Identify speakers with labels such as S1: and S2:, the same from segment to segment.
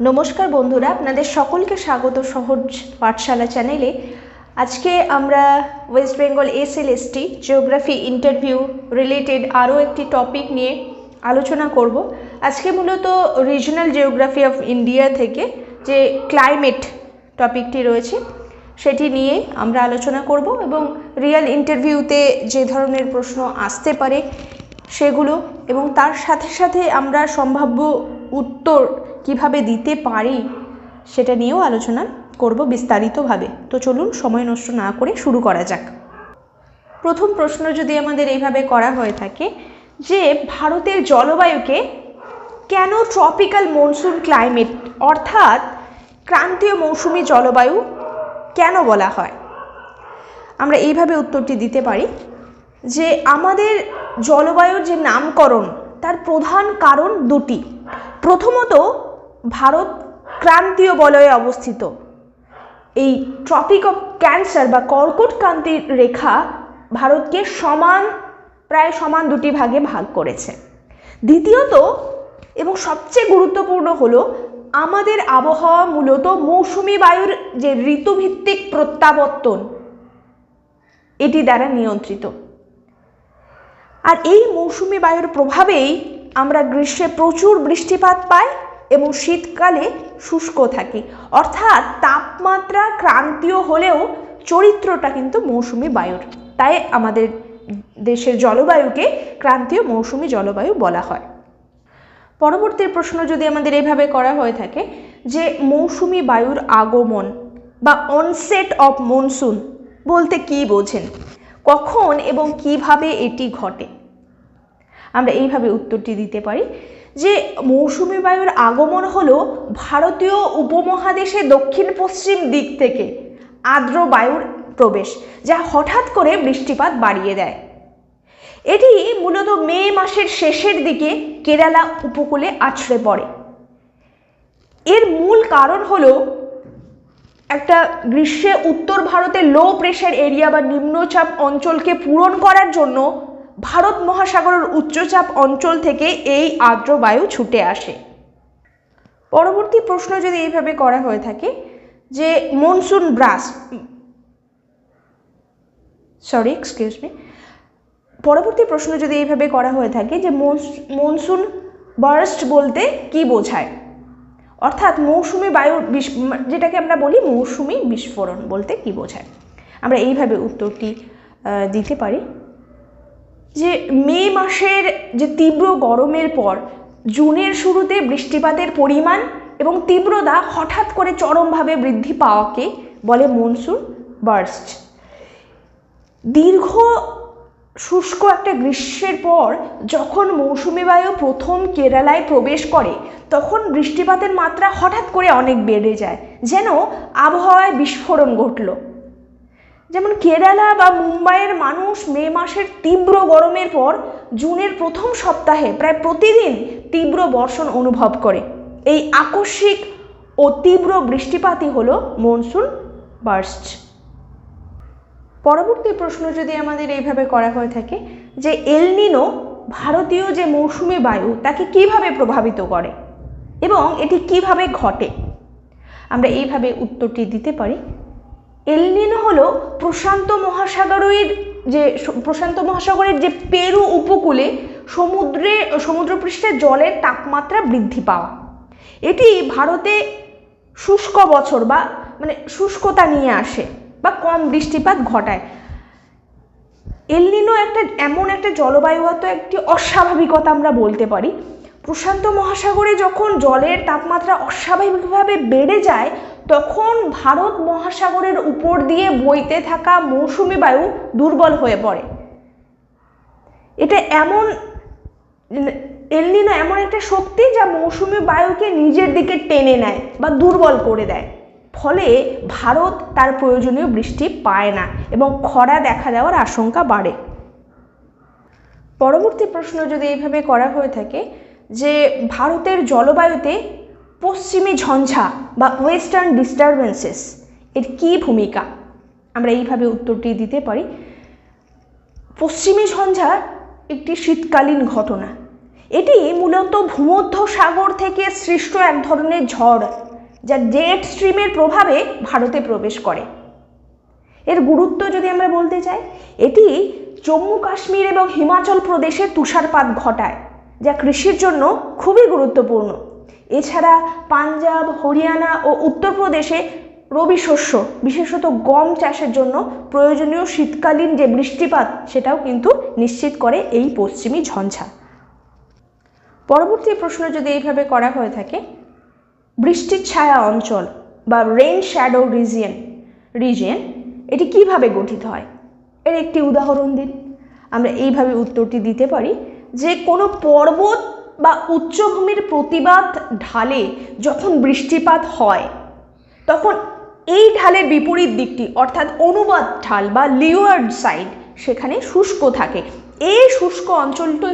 S1: নমস্কার বন্ধুরা, আপনাদের সকলকে স্বাগত সহজ পাঠশালা চ্যানেলে। আজকে আমরা West Bengal SLST geography interview related আরও একটি টপিক নিয়ে আলোচনা করব। আজকে মূলত রিজনাল জিওগ্রাফি অফ ইন্ডিয়া থেকে যে ক্লাইমেট টপিকটি রয়েছে, সেটি নিয়ে আমরা আলোচনা করব এবং রিয়েল ইন্টারভিউতে যে ধরনের প্রশ্ন আসতে পারে সেগুলো এবং তার সাথে সাথে আমরা সম্ভাব্য উত্তর কীভাবে দিতে পারি সেটা নিয়েও আলোচনা করব বিস্তারিতভাবে। তো চলুন, সময় নষ্ট না করে শুরু করা যাক। প্রথম প্রশ্ন যদি আমাদের এইভাবে করা হয়ে থাকে যে, ভারতের জলবায়ুকে কেন ট্রপিক্যাল মনসুন ক্লাইমেট অর্থাৎ ক্রান্তীয় মৌসুমি জলবায়ু কেন বলা হয়? আমরা এইভাবে উত্তরটি দিতে পারি যে, আমাদের জলবায়ুর যে নামকরণ, তার প্রধান কারণ দুটি। প্রথমত ভারত ক্রান্তীয় বলয়ে অবস্থিত। এই ট্রপিক অফ ক্যান্সার বা কর্কট ক্রান্তির রেখা ভারতকে সমান, প্রায় সমান দুটি ভাগে ভাগ করেছে। দ্বিতীয়ত এবং সবচেয়ে গুরুত্বপূর্ণ হলো, আমাদের আবহাওয়া মূলত মৌসুমি বায়ুর যে ঋতুভিত্তিক প্রত্যাবর্তন, এটি দ্বারা নিয়ন্ত্রিত। আর এই মৌসুমি বায়ুর প্রভাবেই আমরা গ্রীষ্মে প্রচুর বৃষ্টিপাত পাই এবং শীতকালে শুষ্ক থাকে। অর্থাৎ তাপমাত্রা ক্রান্তীয় হলেও চরিত্রটা কিন্তু মৌসুমি বায়ুর। তাই আমাদের দেশের জলবায়ুকে ক্রান্তীয় মৌসুমি জলবায়ু বলা হয়। পরবর্তী প্রশ্ন যদি আমাদের এভাবে করা হয়ে থাকে যে মৌসুমি বায়ুর আগমন বা অনসেট অফ মনসুন বলতে কি বোঝেন? কখন এবং কীভাবে এটি ঘটে? আমরা এইভাবে উত্তরটি দিতে পারি। যে মৌসুমি বায়ুর আগমন হলো ভারতীয় উপমহাদেশে দক্ষিণ পশ্চিম দিক থেকে আর্দ্র বায়ুর প্রবেশ, যা হঠাৎ করে বৃষ্টিপাত বাড়িয়ে দেয়। এটি মূলত মে মাসের শেষের দিকে কেরালা উপকূলে আছড়ে পড়ে। এর মূল কারণ হলো একটা গ্রীষ্মে উত্তর ভারতের লো প্রেশার এরিয়া বা নিম্নচাপ অঞ্চলকে পূরণ করার জন্য ভারত মহাসাগরের উচ্চচাপ অঞ্চল থেকে এই আর্দ্র বায়ু ছুটে আসে। পরবর্তী প্রশ্ন যদি এইভাবে করা হয়ে থাকে যে monsoon burst sorry excuse me পরবর্তী প্রশ্ন যদি এইভাবে করা হয়ে থাকে যে মনসুন বার্স্ট বলতে কি বোঝায়? অর্থাৎ মৌসুমি বায়ুর যেটাকে আমরা বলি মৌসুমি বিস্ফোরণ বলতে কি বোঝায়? আমরা এইভাবে উত্তরটি দিতে পারি। যে মে মাসের যে তীব্র গরমের পর, জুনের শুরুতে বৃষ্টিপাতের পরিমাণ এবং তীব্রতা হঠাৎ করে চরমভাবে বৃদ্ধি পাওয়াকে বলে মনসুন বার্স্ট। দীর্ঘ শুষ্ক একটা গ্রীষ্মের পর যখন মৌসুমি বায়ু প্রথম কেরালায় প্রবেশ করে, তখন বৃষ্টিপাতের মাত্রা হঠাৎ করে অনেক বেড়ে যায়, যেন আবহাওয়ায় বিস্ফোরণ ঘটল। যেমন কেরালা বা মুম্বাইয়ের মানুষ মে মাসের তীব্র গরমের পর জুনের প্রথম সপ্তাহে প্রায় প্রতিদিন তীব্র বর্ষণ অনুভব করে। এই আকস্মিক ও তীব্র বৃষ্টিপাতই হলো মনসুন বার্স্ট। পরবর্তী প্রশ্ন যদি আমাদের এইভাবে করা হয়ে থাকে যে এলনিনো ভারতীয় যে মৌসুমি বায়ু তাকে কীভাবে প্রভাবিত করে এবং এটি কীভাবে ঘটে? আমরা এইভাবে উত্তরটি দিতে পারি। এলনিনো হলো প্রশান্ত মহাসাগরের যে, প্রশান্ত মহাসাগরের যে পেরু উপকূলে সমুদ্রে, সমুদ্রপৃষ্ঠে জলের তাপমাত্রা বৃদ্ধি পাওয়া। এটি ভারতে শুষ্ক বছর বা মানে শুষ্কতা নিয়ে আসে বা কম বৃষ্টিপাত ঘটায়। এলনিনো একটা, এমন একটা জলবায়ুগত একটি অস্বাভাবিকতা আমরা বলতে পারি। প্রশান্ত মহাসাগরে যখন জলের তাপমাত্রা অস্বাভাবিকভাবে বেড়ে যায় তখন ভারত মহাসাগরের উপর দিয়ে বইতে থাকা মৌসুমি বায়ু দুর্বল হয়ে পড়ে। এটা এমন এলনিনো এমন একটা শক্তি যা মৌসুমি বায়ুকে নিজের দিকে টেনে নেয় বা দুর্বল করে দেয়। ফলে ভারত তার প্রয়োজনীয় বৃষ্টি পায় না এবং খরা দেখা দেওয়ার আশঙ্কা বাড়ে। পরবর্তী প্রশ্ন যদি এইভাবে করা হয়ে থাকে যে ভারতের জলবায়ুতে পশ্চিমী ঝঞ্ঝা বা ওয়েস্টার্ন ডিস্টারবেন্সেস এর কি ভূমিকা? আমরা এইভাবে উত্তরটি দিতে পারি। পশ্চিমী ঝঞ্ঝা একটি শীতকালীন ঘটনা। এটি মূলত ভূমধ্য সাগর থেকে সৃষ্ট এক ধরনের ঝড়, যা জেট স্ট্রিমের প্রভাবে ভারতে প্রবেশ করে। এর গুরুত্ব যদি আমরা বলতে চাই, এটি জম্মু কাশ্মীর এবং হিমাচল প্রদেশে তুষারপাত ঘটায়, যা কৃষির জন্য খুবই গুরুত্বপূর্ণ। এছাড়া পাঞ্জাব, হরিয়ানা ও উত্তরপ্রদেশে রবি শস্য, বিশেষত গম চাষের জন্য প্রয়োজনীয় শীতকালীন যে বৃষ্টিপাত, সেটাও কিন্তু নিশ্চিত করে এই পশ্চিমী ঝঞ্ঝা। পরবর্তী প্রশ্ন যদি এইভাবে করা হয়ে থাকে, বৃষ্টির ছায়া অঞ্চল বা রেইন শ্যাডো রিজিয়ন রিজিয়ন এটি কীভাবে গঠিত হয়? এর একটি উদাহরণ দিন। আমরা এইভাবে উত্তরটি দিতে পারি যে কোনো পর্বত বা উচ্চভূমির প্রতিবাদ ঢালে যখন বৃষ্টিপাত হয়, তখন এই ঢালের বিপরীত দিকটি, অর্থাৎ অনুবাদ ঢাল বা লিওয়ার্ড সাইড, সেখানে শুষ্ক থাকে। এই শুষ্ক অঞ্চলটি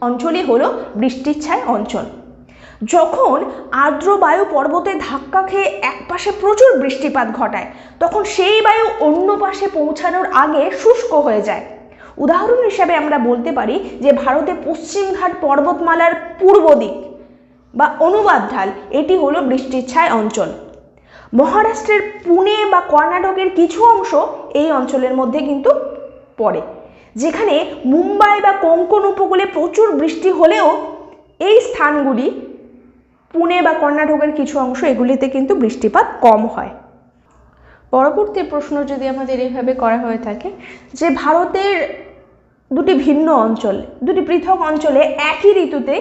S1: অঞ্চলই হলো বৃষ্টির ছায় অঞ্চল। যখন আর্দ্র বায়ু পর্বতে ধাক্কা খেয়ে একপাশে প্রচুর বৃষ্টিপাত ঘটায়, তখন সেই বায়ু অন্য পাশে পৌঁছানোর আগে শুষ্ক হয়ে যায়। উদাহরণ হিসাবে আমরা বলতে পারি যে ভারতে পশ্চিমঘাট পর্বতমালার পূর্ব দিক বা অনুবাদ ঢাল, এটি হলো বৃষ্টির ছায় অঞ্চল। মহারাষ্ট্রের পুনে বা কর্ণাটকের কিছু অংশ এই অঞ্চলের মধ্যে কিন্তু পড়ে, যেখানে মুম্বাই বা কোঙ্কণ উপকূলে প্রচুর বৃষ্টি হলেও এই স্থানগুলি, পুনে বা কর্ণাটকের কিছু অংশ এগুলিতে কিন্তু বৃষ্টিপাত কম হয়। পরবর্তী প্রশ্ন যদি আমাদের এইভাবে করা হয়ে থাকে যে ভারতের দুটি ভিন্ন অঞ্চল, দুটি পৃথক অঞ্চলে একই ঋতুতে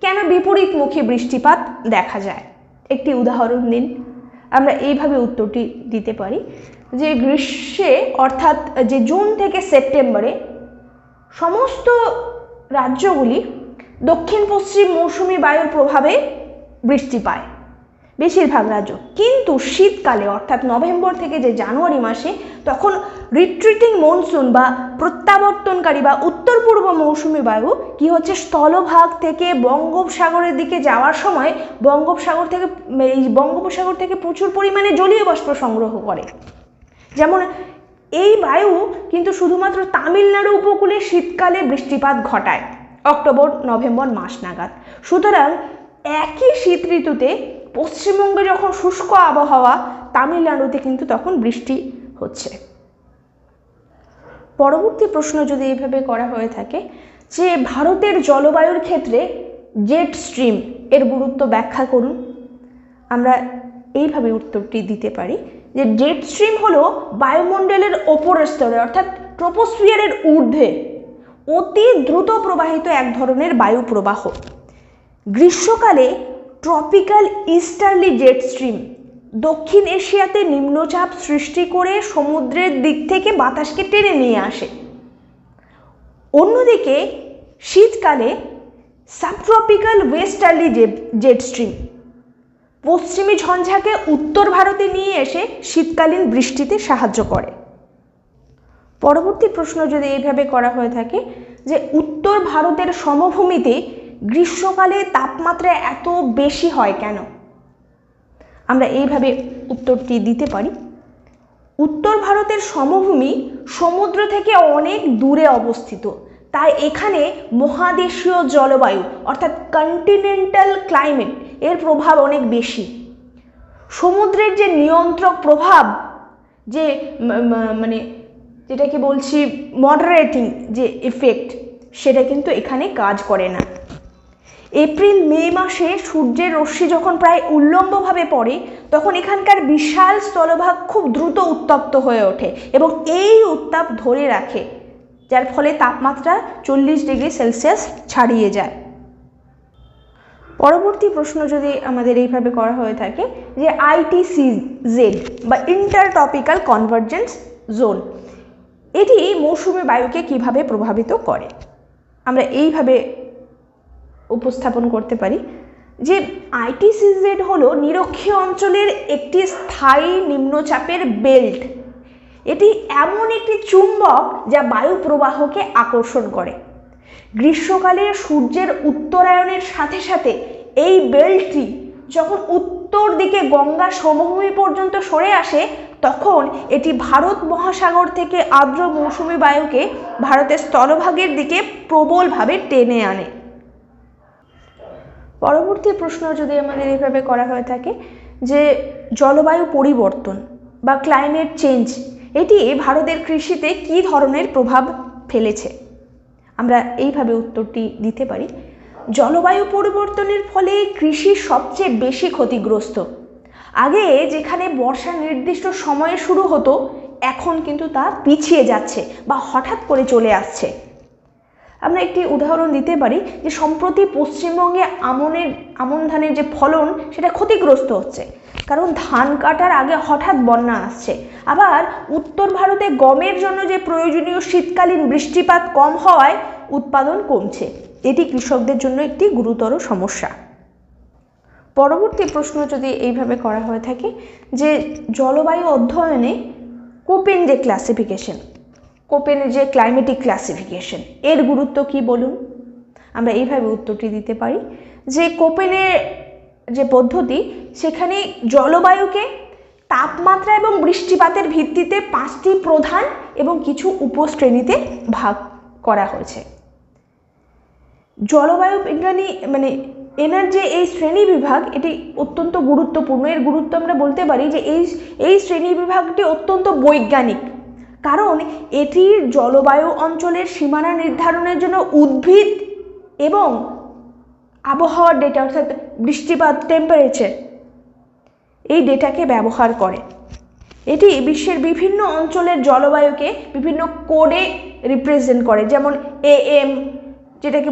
S1: কেন বিপরীতমুখী বৃষ্টিপাত দেখা যায়? একটি উদাহরণ দিন। আমরা এইভাবে উত্তরটি দিতে পারি যে গ্রীষ্মে, অর্থাৎ যে জুন থেকে সেপ্টেম্বরে, সমস্ত রাজ্যগুলি দক্ষিণ পশ্চিম মৌসুমি বায়ুর প্রভাবে বৃষ্টি পায়। বেশিরভাগ রাজ্য। কিন্তু শীতকালে, অর্থাৎ নভেম্বর থেকে যে জানুয়ারি মাসে, তখন রিট্রিটিং মনসুন বা প্রত্যাবর্তনকারী বা উত্তর পূর্ব মৌসুমি বায়ু কি হচ্ছে? স্থলভাগ থেকে বঙ্গোপসাগরের দিকে যাওয়ার সময় বঙ্গোপসাগর থেকে, এই বঙ্গোপসাগর থেকে প্রচুর পরিমাণে জলীয় বাষ্প সংগ্রহ করে। যেমন এই বায়ু কিন্তু শুধুমাত্র তামিলনাড়ু উপকূলে শীতকালে বৃষ্টিপাত ঘটায়, অক্টোবর, নভেম্বর মাস নাগাদ। সুতরাং একই শীত ঋতুতে পশ্চিমবঙ্গে যখন শুষ্ক আবহাওয়া, তামিলনাড়ুতে কিন্তু তখন বৃষ্টি হচ্ছে। পরবর্তী প্রশ্ন যদি এইভাবে করা হয়ে থাকে, যে ভারতের জলবায়ুর ক্ষেত্রে জেট স্ট্রিম এর গুরুত্ব ব্যাখ্যা করুন। আমরা এইভাবে উত্তরটি দিতে পারি যে জেট স্ট্রিম হলো বায়ুমণ্ডলের ওপরের স্তরে, অর্থাৎ ট্রোপোস্ফিয়ারের ঊর্ধ্বে, অতি দ্রুত প্রবাহিত এক ধরনের বায়ু প্রবাহ গ্রীষ্মকালে ট্রপিক্যাল ইস্টার্লি জেট স্ট্রিম। দক্ষিণ এশিয়াতে নিম্নচাপ সৃষ্টি করে সমুদ্রের দিক থেকে বাতাসকে টেনে নিয়ে আসে। অন্যদিকে, শীতকালে সাবট্রপিক্যাল ওয়েস্টার্লি জেট স্ট্রিম। পশ্চিমী ঝঞ্ঝাকে উত্তর ভারতে নিয়ে এসে শীতকালীন বৃষ্টিতে সাহায্য করে। পরবর্তী প্রশ্ন যদি এইভাবে করা হয়ে থাকে যে উত্তর ভারতের সমভূমিতে গ্রীষ্মকালে তাপমাত্রা এত বেশি হয় কেন? আমরা এইভাবে উত্তরটি দিতে পারি। উত্তর ভারতের সমভূমি সমুদ্র থেকে অনেক দূরে অবস্থিত। তাই এখানে মহাদেশীয় জলবায়ু, অর্থাৎ কন্টিনেন্টাল ক্লাইমেট এর প্রভাব অনেক বেশি। সমুদ্রের যে নিয়ন্ত্রক প্রভাব, যে মানে যেটাকে বলছি মডারেটিং যে এফেক্ট সেটা কিন্তু এখানে কাজ করে না। এপ্রিল, মে মাসে সূর্যের রশ্মি যখন প্রায় উল্লম্বভাবে পড়ে, তখন এখানকার বিশাল স্থলভাগ খুব দ্রুত উত্তপ্ত হয়ে ওঠে এবং এই উত্তাপ ধরে রাখে, যার ফলে তাপমাত্রা চল্লিশ ডিগ্রি সেলসিয়াস ছাড়িয়ে যায়। পরবর্তী প্রশ্ন যদি আমাদের এইভাবে করা হয়ে থাকে যে আইটিসি জেড বা ইন্টার টপিক্যাল কনভার্জেন্স জোন, এটি মৌসুমি বায়ুকে কীভাবে প্রভাবিত করে? আমরা এইভাবে উপস্থাপন করতে পারি, যে আইটিসিজেড হলো নিরক্ষীয় অঞ্চলের একটি স্থায়ী নিম্নচাপের বেল্ট। এটি এমন একটি চুম্বক যা বায়ু প্রবাহকে আকর্ষণ করে। গ্রীষ্মকালে সূর্যের উত্তরায়ণের সাথে সাথে এই বেল্টটি যখন উত্তর দিকে গঙ্গা সমভূমি পর্যন্ত সরে আসে, তখন এটি ভারত মহাসাগর থেকে আর্দ্র মৌসুমী বায়ুকে ভারতের স্থলভাগের দিকে প্রবলভাবে টেনে আনে। পরবর্তী প্রশ্ন যদি আমাদের এইভাবে করা হয়ে থাকে, যে জলবায়ু পরিবর্তন বা ক্লাইমেট চেঞ্জ এটি ভারতের কৃষিতে কী ধরনের প্রভাব ফেলেছে? আমরা এইভাবে উত্তরটি দিতে পারি। জলবায়ু পরিবর্তনের ফলে কৃষি সবচেয়ে বেশি ক্ষতিগ্রস্ত। আগে যেখানে বর্ষা নির্দিষ্ট সময়ে শুরু হতো, এখন কিন্তু তা পিছিয়ে যাচ্ছে বা হঠাৎ করে চলে আসছে। আমরা একটি উদাহরণ দিতে পারি যে সম্প্রতি পশ্চিমবঙ্গে আমনের, আমন ধানের যে ফলন, সেটা ক্ষতিগ্রস্ত হচ্ছে। কারণ ধান কাটার আগে হঠাৎ বন্যা আসছে। আবার উত্তর ভারতে গমের জন্য যে প্রয়োজনীয় শীতকালীন বৃষ্টিপাত কম হওয়ায় উৎপাদন কমছে। এটি কৃষকদের জন্য একটি গুরুতর সমস্যা। পরবর্তী প্রশ্ন যদি এইভাবে করা হয়ে থাকে যে জলবায়ু অধ্যয়নে কোপেন যে ক্লাসিফিকেশন কোপেনের যে ক্লাইমেটিক ক্লাসিফিকেশন এর গুরুত্ব কি বলুন? আমরা এইভাবে উত্তরটি দিতে পারি যে কোপেনের যে পদ্ধতি, সেখানে জলবায়ুকে, তাপমাত্রা এবং বৃষ্টিপাতের ভিত্তিতে পাঁচটি প্রধান এবং কিছু উপশ্রেণীতে ভাগ করা হয়েছে। জলবায়ু বিজ্ঞানী মানে এনার যে এই শ্রেণি বিভাগ, এটি অত্যন্ত গুরুত্বপূর্ণ। এর গুরুত্ব আমরা বলতে পারি যে এই এই শ্রেণি বিভাগটি অত্যন্ত বৈজ্ঞানিক। কারণ এটির জলবায়ু অঞ্চলের সীমানা নির্ধারণের জন্য উদ্ভিদ এবং আবহাওয়ার ডেটা অর্থাৎ বৃষ্টিপাত টেম্পারেচার এই ডেটাকে ব্যবহার করে। এটি বিশ্বের বিভিন্ন অঞ্চলের জলবায়ুকে বিভিন্ন কোডে রিপ্রেজেন্ট করে। যেমন এ এম যেটাকে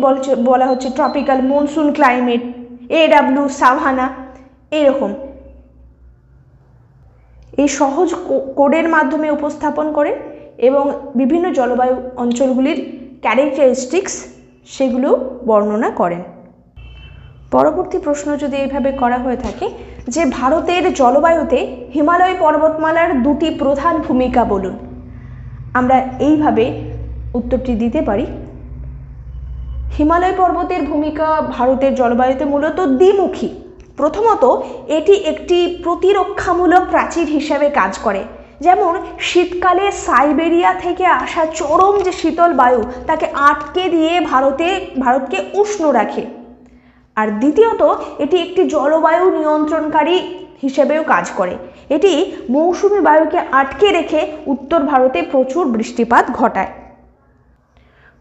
S1: বলা হচ্ছে tropical monsoon climate A W savanna, এরকম। এই সহজ কোডের মাধ্যমে উপস্থাপন করে এবং বিভিন্ন জলবায়ু অঞ্চলগুলির ক্যারেক্টারিস্টিক্স সেগুলো বর্ণনা করেন। পরবর্তী প্রশ্ন যদি এইভাবে করা হয়ে থাকে, যে ভারতের জলবায়ুতে হিমালয় পর্বতমালার দুটি প্রধান ভূমিকা বলুন। আমরা এইভাবে উত্তরটি দিতে পারি। হিমালয় পর্বতের ভূমিকা ভারতের জলবায়ুতে মূলত দ্বিমুখী। প্রথমত, এটি একটি প্রতিরক্ষামূলক প্রাচীর হিসাবে কাজ করে। যেমন, শীতকালে সাইবেরিয়া থেকে আসা চরম যে শীতল বায়ু, তাকে আটকে দিয়ে ভারতে, ভারতকে উষ্ণ রাখে। আর দ্বিতীয়ত, এটি একটি জলবায়ু নিয়ন্ত্রণকারী হিসেবেও কাজ করে। এটি মৌসুমি বায়ুকে আটকে রেখে উত্তর ভারতে প্রচুর বৃষ্টিপাত ঘটায়।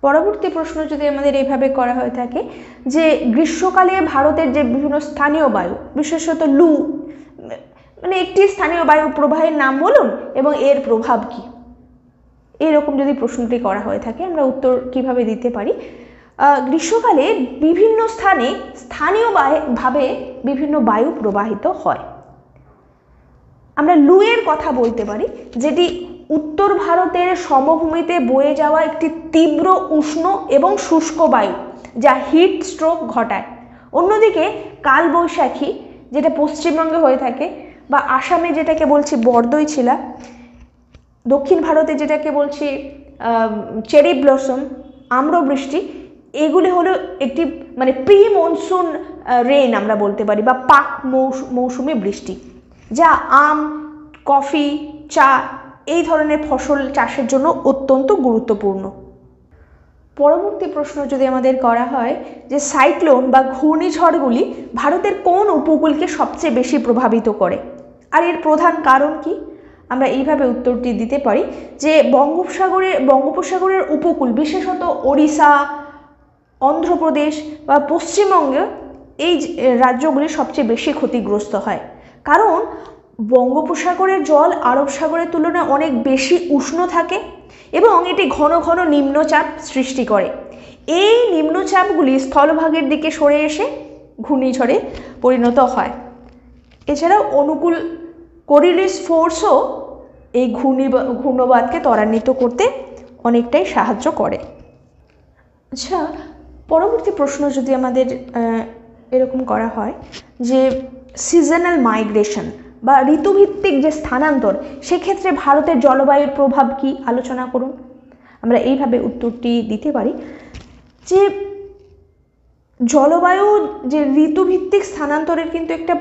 S1: পরবর্তী প্রশ্ন যদি আমাদের এইভাবে করা হয়ে থাকে, যে গ্রীষ্মকালে ভারতের যে বিভিন্ন স্থানীয় বায়ু, বিশেষত লু মানে একটি স্থানীয় বায়ু প্রবাহের নাম বলুন এবং এর প্রভাব কি? এরকম যদি প্রশ্নটি করা হয়ে থাকে, আমরা উত্তর কীভাবে দিতে পারি? গ্রীষ্মকালে বিভিন্ন স্থানে স্থানীয় ভাবে বিভিন্ন বায়ু প্রবাহিত হয়। আমরা লুয়ের কথা বলতে পারি, যেটি উত্তর ভারতের সমভূমিতে বয়ে যাওয়া একটি তীব্র উষ্ণ এবং শুষ্ক বায়ু, যা হিট স্ট্রোক ঘটায়। অন্যদিকে কালবৈশাখী, যেটা পশ্চিমবঙ্গে হয়ে থাকে, বা আসামে যেটাকে বলছি বরদইছিলা দক্ষিণ ভারতে যেটাকে বলছি চেরি ব্লসম আম্রবৃষ্টি, এগুলি হলো একটি মানে প্রি মনসুন রেন আমরা বলতে পারি, বা পাক মৌসুমি বৃষ্টি, যা আম, কফি, চা এই ধরনের ফসল চাষের জন্য অত্যন্ত গুরুত্বপূর্ণ। পরবর্তী প্রশ্ন যদি আমাদের করা হয় যে সাইক্লোন বা ঘূর্ণিঝড়গুলি ভারতের কোন উপকূলকে সবচেয়ে বেশি প্রভাবিত করে? আর এর প্রধান কারণ কি? আমরা এইভাবে উত্তরটি দিতে পারি যে বঙ্গোপসাগরে, বঙ্গোপসাগরের উপকূল, বিশেষত ওড়িশা, অন্ধ্রপ্রদেশ বা পশ্চিমবঙ্গে এই রাজ্যগুলি সবচেয়ে বেশি ক্ষতিগ্রস্ত হয়। কারণ বঙ্গোপসাগরের জল আরব সাগরের তুলনায় অনেক বেশি উষ্ণ থাকে এবং এটি ঘন ঘন নিম্নচাপ সৃষ্টি করে। এই নিম্নচাপগুলি স্থলভাগের দিকে সরে এসে ঘূর্ণিঝড়ে পরিণত হয়। এছাড়াও অনুকূল কোরিলিস ফোর্সও এই ঘূর্ণি ঘূর্ণবাদকে ত্বরান্বিত করতে অনেকটাই সাহায্য করে। আচ্ছা পরবর্তী প্রশ্ন যদি আমাদের এরকম করা হয় যে সিজনাল মাইগ্রেশন বা ঋতুভিত্তিক যে স্থানান্তর, সেক্ষেত্রে ভারতের জলবায়ুর প্রভাব কি? আলোচনা করুন। আমরা এইভাবে উত্তরটি দিতে পারি যে, জলবায়ু যে ঋতুভিত্তিক স্থানান্তরের কিন্তু একটা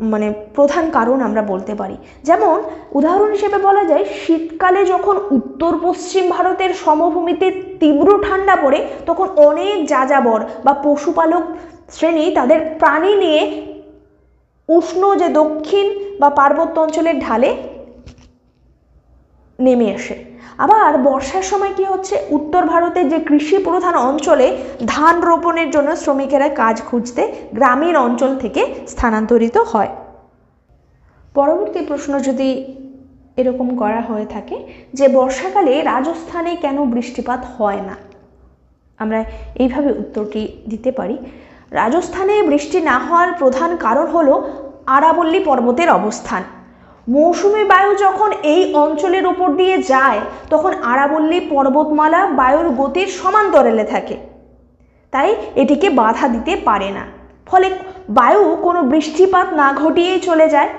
S1: মানে প্রধান কারণ আমরা বলতে পারি। যেমন, উদাহরণ হিসেবে বলা যায়, শীতকালে যখন উত্তর পশ্চিম ভারতের সমভূমিতে তীব্র ঠান্ডা পড়ে, তখন অনেক যাযাবর বা পশুপালক শ্রেণি তাদের প্রাণী নিয়ে উষ্ণ যে দক্ষিণ বা পার্বত্য অঞ্চলের ঢালে নেমে আসে। আবার বর্ষার সময় কি হচ্ছে? উত্তর ভারতের যে কৃষি প্রধান অঞ্চলে ধান রোপণের জন্য শ্রমিকেরা কাজ খুঁজতে গ্রামীণ অঞ্চল থেকে স্থানান্তরিত হয়। পরবর্তী প্রশ্ন যদি এরকম করা হয়ে থাকে যে বর্ষাকালে রাজস্থানে কেন বৃষ্টিপাত হয় না? আমরা এইভাবে উত্তরটি দিতে পারি। রাজস্থানে বৃষ্টি না হওয়ার প্রধান কারণ হলো আরাবল্লী পর্বতের অবস্থান। মৌসুমী বায়ু যখন এই অঞ্চলের উপর দিয়ে যায়, তখন আরাবল্লী পর্বতমালা বায়ুর গতির সমান্তরালে থাকে। তাই এটিকে বাধা দিতে পারে না। ফলে বায়ু কোনো বৃষ্টিপাত না ঘটিয়েই চলে যায়।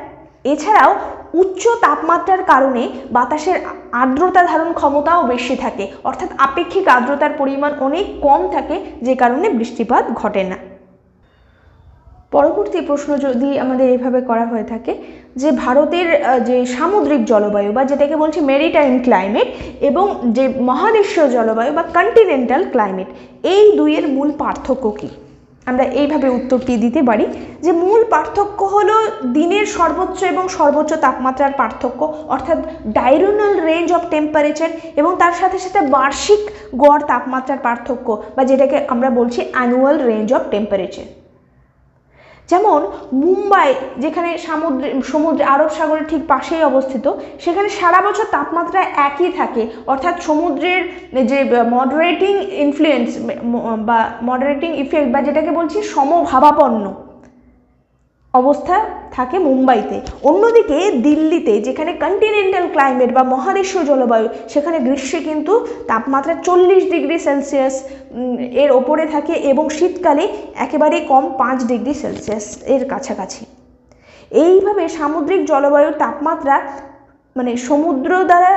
S1: এছাড়াও উচ্চ তাপমাত্রার কারণে বাতাসের আর্দ্রতা ধারণ ক্ষমতাও বেশি থাকে। অর্থাৎ আপেক্ষিক আর্দ্রতার পরিমাণ অনেক কম থাকে, যে কারণে বৃষ্টিপাত ঘটে না। পরবর্তী প্রশ্ন যদি আমাদের এইভাবে করা হয়ে থাকে, যে ভারতের যে সামুদ্রিক জলবায়ু বা যেটাকে বলছি মেরিটাইম ক্লাইমেট এবং যে মহাদেশীয় জলবায়ু বা কন্টিনেন্টাল ক্লাইমেট এই দুইয়ের মূল পার্থক্য কী? আমরা এইভাবে উত্তরটি দিতে পারি যে মূল পার্থক্য হলো দিনের সর্বোচ্চ এবং সর্বোচ্চ তাপমাত্রার পার্থক্য, অর্থাৎ ডাইরোনাল রেঞ্জ অফ টেম্পারেচার এবং তার সাথে সাথে বার্ষিক গড় তাপমাত্রার পার্থক্য বা যেটাকে আমরা বলছি অ্যানুয়াল রেঞ্জ অফ টেম্পারেচার যেমন মুম্বাই, যেখানে সামুদ্রে, সমুদ্রে, আরব সাগরের ঠিক পাশেই অবস্থিত, সেখানে সারা বছর তাপমাত্রা একই থাকে। অর্থাৎ সমুদ্রের যে মডারেটিং ইনফ্লুয়েন্স বা মডারেটিং ইফেক্ট বা যেটাকে বলছি সমভাবাপন্ন। অবস্থা থাকে মুম্বাইতে। অন্যদিকে দিল্লিতে, যেখানে কন্টিনেন্টাল ক্লাইমেট বা মহাদেশীয় জলবায়ু, সেখানে গ্রীষ্মে কিন্তু তাপমাত্রা চল্লিশ ডিগ্রি সেলসিয়াস এর ওপরে থাকে এবং শীতকালে একেবারে কম পাঁচ ডিগ্রি সেলসিয়াস এর কাছাকাছি। এইভাবে সামুদ্রিক জলবায়ুর তাপমাত্রা মানে সমুদ্র দ্বারা,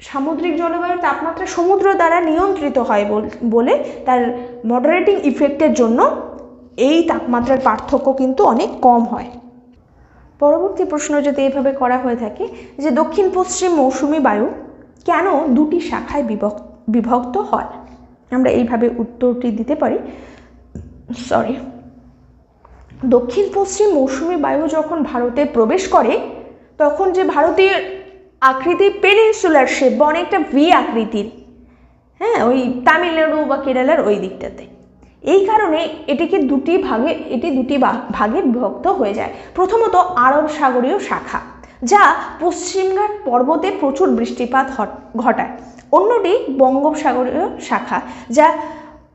S1: সামুদ্রিক জলবায়ুর তাপমাত্রা সমুদ্র দ্বারা নিয়ন্ত্রিত হয় বলে তার মডারেটিং ইফেক্টের জন্য এই তাপমাত্রার পার্থক্য কিন্তু অনেক কম হয়। পরবর্তী প্রশ্ন যদি এইভাবে করা হয়ে থাকে যে দক্ষিণ পশ্চিম মৌসুমি বায়ু কেন দুটি শাখায় বিভক্ত হয়? আমরা এইভাবে উত্তরটি দিতে পারি। সরি দক্ষিণ পশ্চিম মৌসুমি বায়ু যখন ভারতে প্রবেশ করে, তখন যে ভারতীয় আকৃতি পেনিনসুলার শেপ বা অনেকটা ভি আকৃতির হ্যাঁ ওই তামিলনাড়ু বা কেরালার ওই দিকটাতে। এই কারণে এটিকে দুটি ভাগে, এটি দুটি ভাগে বিভক্ত হয়ে যায়। প্রথমত আরব সাগরীয় শাখা, যা পশ্চিমঘাট পর্বতে প্রচুর বৃষ্টিপাত ঘটায়। অন্যটি বঙ্গোপসাগরীয় শাখা, যা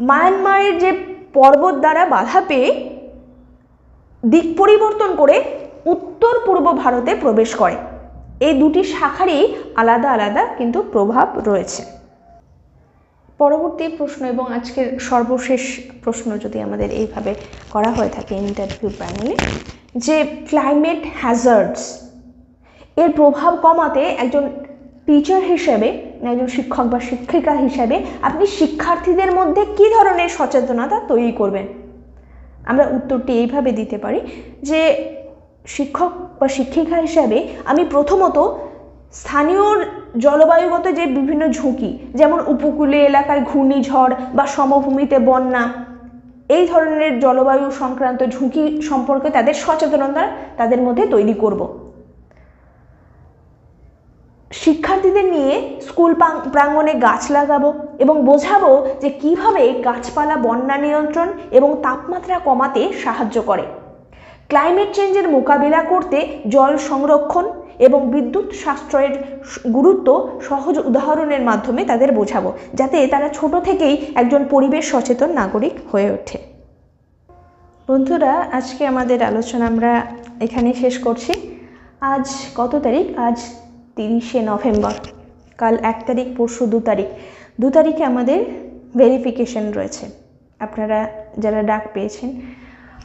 S1: মায়ানমারের যে পর্বত দ্বারা বাধা পেয়ে দিক পরিবর্তন করে উত্তর পূর্ব ভারতে প্রবেশ করে। এই দুটি শাখারই আলাদা আলাদা কিন্তু প্রভাব রয়েছে। পরবর্তী প্রশ্ন এবং আজকের সর্বশেষ প্রশ্ন যদি আমাদের এইভাবে করা হয়ে থাকে ইন্টারভিউ প্যানেলে যে ক্লাইমেট হ্যাজার্ডস এর প্রভাব কমাতে একজন টিচার হিসেবে, একজন শিক্ষক বা শিক্ষিকা হিসেবে আপনি শিক্ষার্থীদের মধ্যে কি ধরনের সচেতনতা তৈরি করবেন? আমরা উত্তরটি এইভাবে দিতে পারি যে, শিক্ষক বা শিক্ষিকা হিসাবে আমি প্রথমত স্থানীয় জলবায়ুগত যে বিভিন্ন ঝুঁকি, যেমন উপকূলীয় এলাকায় ঘূর্ণিঝড় বা সমভূমিতে বন্যা, এই ধরনের জলবায়ু সংক্রান্ত ঝুঁকি সম্পর্কে তাদের সচেতনতা তাদের মধ্যে তৈরি করব। শিক্ষার্থীদের নিয়ে স্কুল প্রাঙ্গণে গাছ লাগাবো এবং বোঝাবো যে কীভাবে গাছপালা বন্যা নিয়ন্ত্রণ এবং তাপমাত্রা কমাতে সাহায্য করে। ক্লাইমেট চেঞ্জের মোকাবিলা করতে জল সংরক্ষণ এবং বিদ্যুৎ সাশ্রয়ের গুরুত্ব সহজ উদাহরণের মাধ্যমে তাদের বোঝাবো, যাতে তারা ছোট থেকেই একজন পরিবেশ সচেতন নাগরিক হয়ে ওঠে। বন্ধুরা, আজকে আমাদের আলোচনা আমরা এখানেই শেষ করছি। আজ কত তারিখ? আজ তিরিশে নভেম্বর। কাল এক তারিখ, পরশু দু তারিখ। দু তারিখে আমাদের ভেরিফিকেশন রয়েছে। আপনারা যারা ডাক পেয়েছেন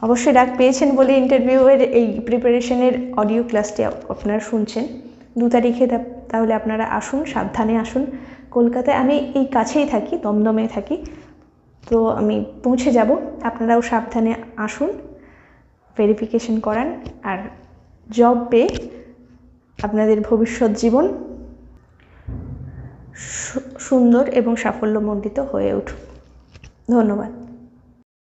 S1: অবশ্যই ডাক পেয়েছেন বলে ইন্টারভিউয়ের এই প্রিপারেশনের অডিও ক্লাসটি আপনারা শুনছেন। দু তারিখে তাহলে আপনারা আসুন, সাবধানে আসুন। কলকাতায় আমি এই কাছেই থাকি, দমদমে থাকি। তো আমি পৌঁছে যাব। আপনারাও সাবধানে আসুন ভেরিফিকেশন করান। আর জব পেয়ে আপনাদের ভবিষ্যৎ জীবন সুন্দর এবং সাফল্যমণ্ডিত হয়ে উঠুন ধন্যবাদ।